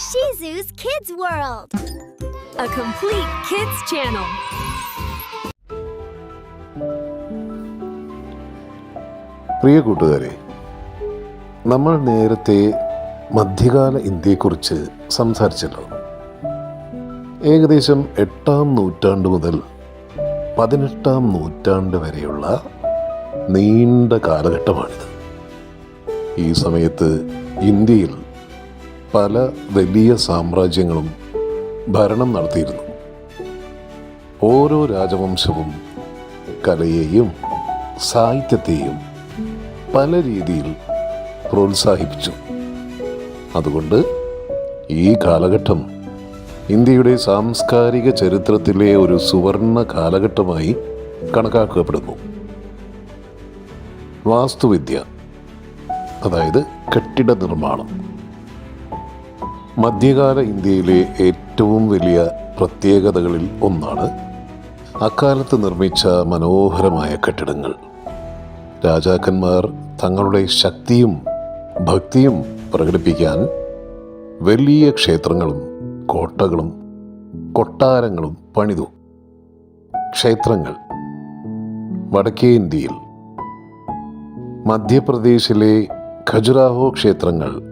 Shizu's Kids World. a complete kids channel. പ്രിയ കൂട്ടുകാരെ നമ്മൾ നേരത്തെ മധ്യകാല ഇന്ത്യയെക്കുറിച്ച് സംസാരിച്ചല്ലോ ഏകദേശം എട്ടാം നൂറ്റാണ്ട് മുതൽ പതിനെട്ടാം നൂറ്റാണ്ട് വരെയുള്ള നീണ്ട കാലഘട്ടമാണിത് ഈ സമയത്ത് ഇന്ത്യയിൽ പല വലിയ സാമ്രാജ്യങ്ങളും ഭരണം നടത്തിയിരുന്നു. ഓരോ രാജവംശവും കലയെയും സാഹിത്യത്തെയും പല രീതിയിൽ പ്രോത്സാഹിപ്പിച്ചു. അതുകൊണ്ട് ഈ കാലഘട്ടം ഇന്ത്യയുടെ സാംസ്കാരിക ചരിത്രത്തിലെ ഒരു സുവർണ കാലഘട്ടമായി കണക്കാക്കപ്പെടുന്നു. വാസ്തുവിദ്യ അതായത് കെട്ടിട നിർമ്മാണം. മധ്യകാല ഇന്ത്യയിലെ ഏറ്റവും വലിയ പ്രത്യേകതകളിൽ ഒന്നാണ് അക്കാലത്ത് നിർമ്മിച്ച മനോഹരമായ കെട്ടിടങ്ങൾ. രാജാക്കന്മാർ തങ്ങളുടെ ശക്തിയും ഭക്തിയും പ്രകടിപ്പിക്കാൻ വലിയ ക്ഷേത്രങ്ങളും കോട്ടകളും കൊട്ടാരങ്ങളും പണിതു. ക്ഷേത്രങ്ങൾ വടക്കേ ഇന്ത്യയിൽ മധ്യപ്രദേശിലെ ഖജുരാഹോ ക്ഷേത്രങ്ങൾ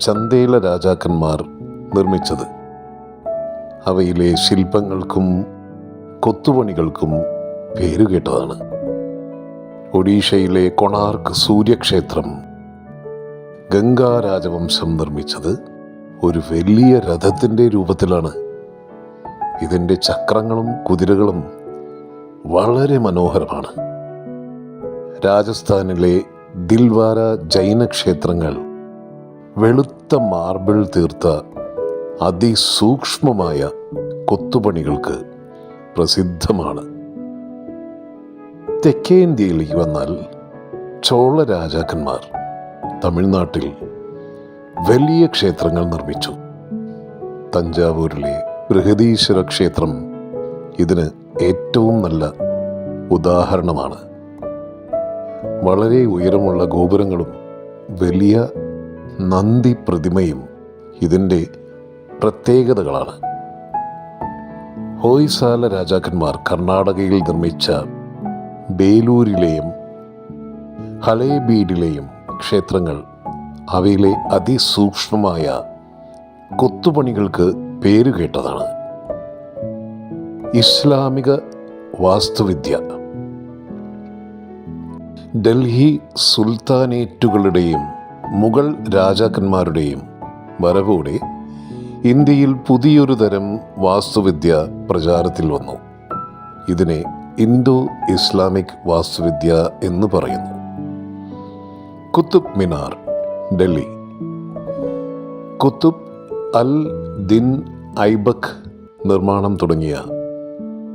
ചന്ദേല രാജാക്കന്മാർ നിർമ്മിച്ചത്. അവയിലെ ശില്പങ്ങൾക്കും കൊത്തുപണികൾക്കും പേരുകേട്ടതാണ് ഒഡീഷയിലെ കൊണാർക്ക് സൂര്യക്ഷേത്രം ഗംഗാ രാജവംശം നിർമ്മിച്ചത് ഒരു വലിയ രഥത്തിന്റെ രൂപത്തിലാണ്. ഇതിന്റെ ചക്രങ്ങളും കുതിരകളും വളരെ മനോഹരമാണ്. രാജസ്ഥാനിലെ ദിൽവാര ജൈന ക്ഷേത്രങ്ങൾ വെളുത്ത മാർബിൾ തീർത്ത അതിസൂക്ഷ്മമായ കൊത്തുപണികൾക്ക് പ്രസിദ്ധമാണ്. തെക്കേ വന്നാൽ ചോള രാജാക്കന്മാർ തമിഴ്നാട്ടിൽ വലിയ ക്ഷേത്രങ്ങൾ നിർമ്മിച്ചു. തഞ്ചാവൂരിലെ ബൃഹദീശ്വര ക്ഷേത്രം ഇതിന് ഏറ്റവും നല്ല ഉദാഹരണമാണ്. വളരെ ഉയരമുള്ള ഗോപുരങ്ങളും വലിയ നന്ദി പ്രതിമയും ഇതിന്റെ പ്രത്യേകതകളാണ്. ഹോയ്സാല രാജാക്കന്മാർ കർണാടകയിൽ നിർമ്മിച്ച ബേലൂരിലെയും ഹളേബീഡിലെയും ക്ഷേത്രങ്ങൾ അവയിലെ അതിസൂക്ഷ്മമായ കൊത്തുപണികൾക്ക് പേരുകേട്ടതാണ് ഇസ്ലാമിക വാസ്തുവിദ്യ. ഡൽഹി സുൽത്താനേറ്റുകളുടെയും മുഗൾ രാജാക്കന്മാരുടെയും വരവോടെ ഇന്ത്യയിൽ പുതിയൊരു തരം വാസ്തുവിദ്യ പ്രചാരത്തിൽ വന്നു. ഇതിനെ ഇന്തോ ഇസ്ലാമിക് വാസ്തുവിദ്യ എന്ന് പറയുന്നു. കുത്തുബ് മിനാർ ഡൽഹി. കുത്തുബ് അൽ ദിൻ ഐബക് നിർമ്മാണം തുടങ്ങിയ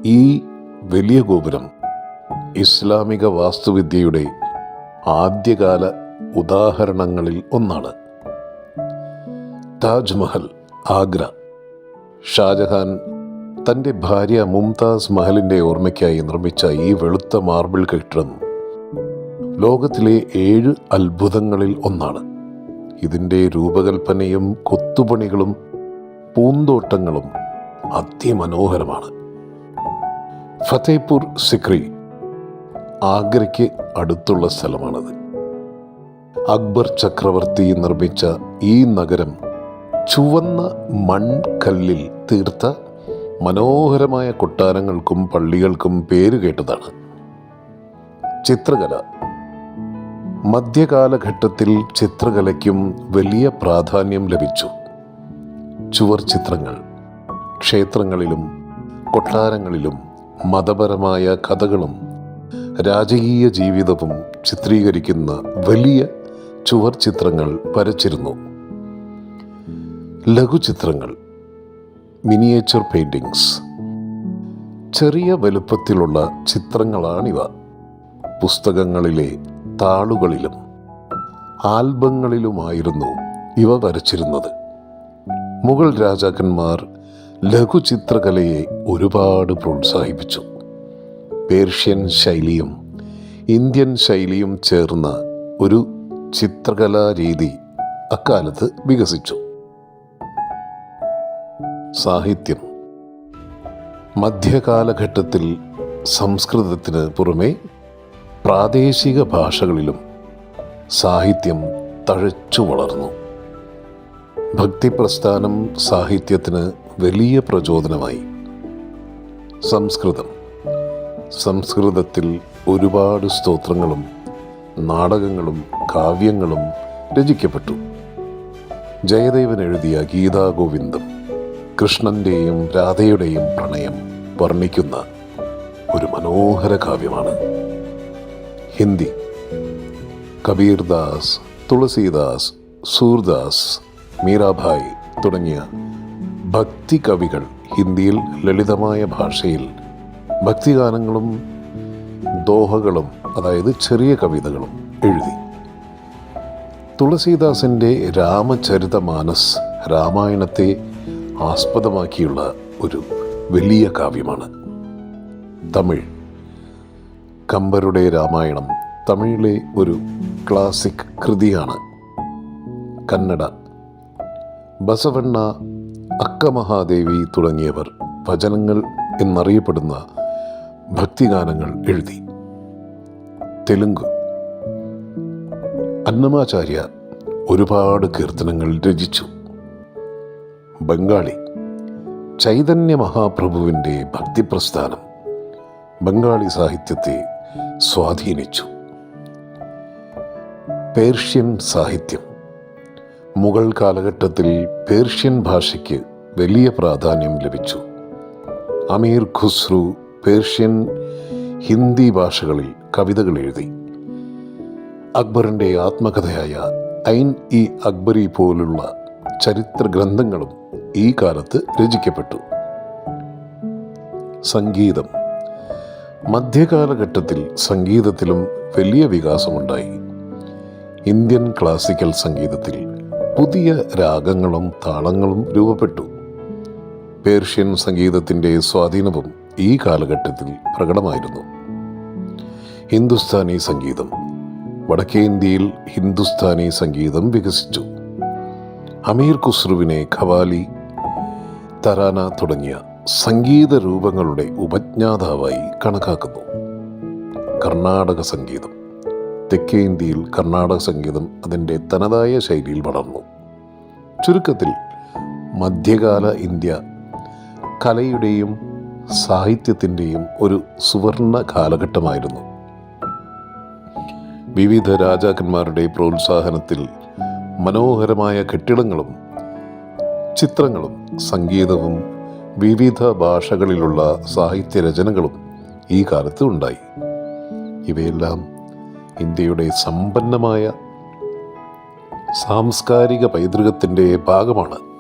ഈ വലിയ ഗോപുരം ഇസ്ലാമിക വാസ്തുവിദ്യയുടെ ആദ്യകാല ഉദാഹരണങ്ങളിൽ ഒന്നാണ്. താജ്മഹൽ ആഗ്ര. ഷാജഹാൻ തന്റെ ഭാര്യ മുംതാസ് മഹലിന്റെ ഓർമ്മയ്ക്കായി നിർമ്മിച്ച ഈ വെളുത്ത മാർബിൾ കെട്ടിടം ലോകത്തിലെ ഏഴ് അത്ഭുതങ്ങളിൽ ഒന്നാണ്. ഇതിന്റെ രൂപകൽപ്പനയും കൊത്തുപണികളും പൂന്തോട്ടങ്ങളും അതിമനോഹരമാണ്. ഫത്തേപൂർ സിക്രി ആഗ്രയ്ക്ക് അടുത്തുള്ള സ്ഥലമാണത്. അക്ബർ ചക്രവർത്തി നിർമ്മിച്ച ഈ നഗരം ചുവന്ന മൺകല്ലിൽ തീർത്ത മനോഹരമായ കൊട്ടാരങ്ങൾക്കും പള്ളികൾക്കും പേരുകേട്ടതാണ് ചിത്രകല. മധ്യകാലഘട്ടത്തിൽ ചിത്രകലയ്ക്കും വലിയ പ്രാധാന്യം ലഭിച്ചു. ചുവർ ചിത്രങ്ങൾ ക്ഷേത്രങ്ങളിലും കൊട്ടാരങ്ങളിലും മതപരമായ കഥകളും രാജകീയ ജീവിതവും ചിത്രീകരിക്കുന്ന വലിയ ചുവർ ചിത്രങ്ങൾ വരച്ചിരുന്നു. ലഘുചിത്രങ്ങൾ മിനിയേച്ചർ പെയിന്റിങ്സ്. ചെറിയ വലുപ്പത്തിലുള്ള ചിത്രങ്ങളാണിവ. പുസ്തകങ്ങളിലെ താളുകളിലും ആൽബങ്ങളിലുമായിരുന്നു ഇവ വരച്ചിരുന്നത്. മുഗൾ രാജാക്കന്മാർ ലഘുചിത്രകലയെ ഒരുപാട് പ്രോത്സാഹിപ്പിച്ചു. പേർഷ്യൻ ശൈലിയും ഇന്ത്യൻ ശൈലിയും ചേർന്ന ഒരു ചിത്രകലാ രീതി അക്കാലത്ത് വികസിച്ചു. സാഹിത്യം. മധ്യകാലഘട്ടത്തിൽ സംസ്കൃതത്തിന് പുറമെ പ്രാദേശിക ഭാഷകളിലും സാഹിത്യം തഴച്ചു വളർന്നു. ഭക്തിപ്രസ്ഥാനം സാഹിത്യത്തിന് വലിയ പ്രചോദനമായി. സംസ്കൃതം. സംസ്കൃതത്തിൽ ഒരുപാട് സ്തോത്രങ്ങളും നാടകങ്ങളും കാവ്യങ്ങളും രചിക്കപ്പെട്ടു. ജയദേവൻ എഴുതിയ ഗീതാഗോവിന്ദം കൃഷ്ണന്റെയും രാധയുടെയും പ്രണയം വർണിക്കുന്ന ഒരു മനോഹര കാവ്യമാണ്. ഹിന്ദി കബീർദാസ് തുളസീദാസ് സൂർദാസ് മീരാഭായ് തുടങ്ങിയ ഭക്തി കവികൾ ഹിന്ദിയിൽ ലളിതമായ ഭാഷയിൽ ഭക്തിഗാനങ്ങളും ദോഹകളും അതായത് ചെറിയ കവിതകളും എഴുതി. തുളസീദാസിന്റെ രാമചരിത മാനസ് രാമായണത്തെ ആസ്പദമാക്കിയുള്ള ഒരു വലിയ കാവ്യമാണ്. തമിഴ്. കമ്പരുടെ രാമായണം തമിഴിലെ ഒരു ക്ലാസിക് കൃതിയാണ്. കന്നഡ. ബസവണ്ണ അക്കമഹാദേവി തുടങ്ങിയവർ ഭജനങ്ങൾ എന്നറിയപ്പെടുന്ന ഭക്തിഗാനങ്ങൾ എഴുതി. തെലുങ്ക്. അന്നമാചാര്യ ഒരുപാട് കീർത്തനങ്ങൾ രചിച്ചു. ബംഗാളി ചൈതന്യ മഹാപ്രഭുവിന്റെ ഭക്തിപ്രസ്ഥാനം ബംഗാളി സാഹിത്യത്തെ സ്വാധീനിച്ചു. പേർഷ്യൻ സാഹിത്യം. മുഗൾ കാലഘട്ടത്തിൽ പേർഷ്യൻ ഭാഷയ്ക്ക് വലിയ പ്രാധാന്യം ലഭിച്ചു. അമീർ ഖുസ്രു പേർഷ്യൻ ഹിന്ദി ഭാഷകളിൽ കവിതകൾ എഴുതി. അക്ബറിന്റെ ആത്മകഥയായ ഐൻ ഇ അക്ബരി പോലുള്ള ചരിത്ര ഗ്രന്ഥങ്ങളും ഈ കാലത്ത് രചിക്കപ്പെട്ടു. സംഗീതം. മധ്യകാലഘട്ടത്തിൽ സംഗീതത്തിലും വലിയ വികാസമുണ്ടായി. ഇന്ത്യൻ ക്ലാസിക്കൽ സംഗീതത്തിൽ പുതിയ രാഗങ്ങളും താളങ്ങളും രൂപപ്പെട്ടു. പേർഷ്യൻ സംഗീതത്തിന്റെ സ്വാധീനവും ഈ കാലഘട്ടത്തിൽ പ്രകടമായിരുന്നു. ഹിന്ദുസ്ഥാനി സംഗീതം. വടക്കേ ഇന്ത്യയിൽ ഹിന്ദുസ്ഥാനി സംഗീതം വികസിച്ചു. അമീർ ഖുസ്രുവിനെ ഖവാലി തരാന തുടങ്ങിയ സംഗീത രൂപങ്ങളുടെ ഉപജ്ഞാതാവായി കണക്കാക്കുന്നു. കർണാടക സംഗീതം. തെക്കേ ഇന്ത്യയിൽ കർണാടക സംഗീതം അതിന്റെ തനതായ ശൈലിയിൽ വളർന്നു. ചുരുക്കത്തിൽ മധ്യകാല ഇന്ത്യ കലയുടെയും സാഹിത്യത്തിന്റെയും ഒരു സുവർണ കാലഘട്ടമായിരുന്നു. വിവിധ രാജാക്കന്മാരുടെ പ്രോത്സാഹനത്തിൽ മനോഹരമായ കെട്ടിടങ്ങളും ചിത്രങ്ങളും സംഗീതവും വിവിധ ഭാഷകളിലുള്ള സാഹിത്യ രചനകളും ഈ കാലത്ത് ഉണ്ടായി. ഇവയെല്ലാം ഇന്ത്യയുടെ സമ്പന്നമായ സാംസ്കാരിക പൈതൃകത്തിന്റെ ഭാഗമാണ്.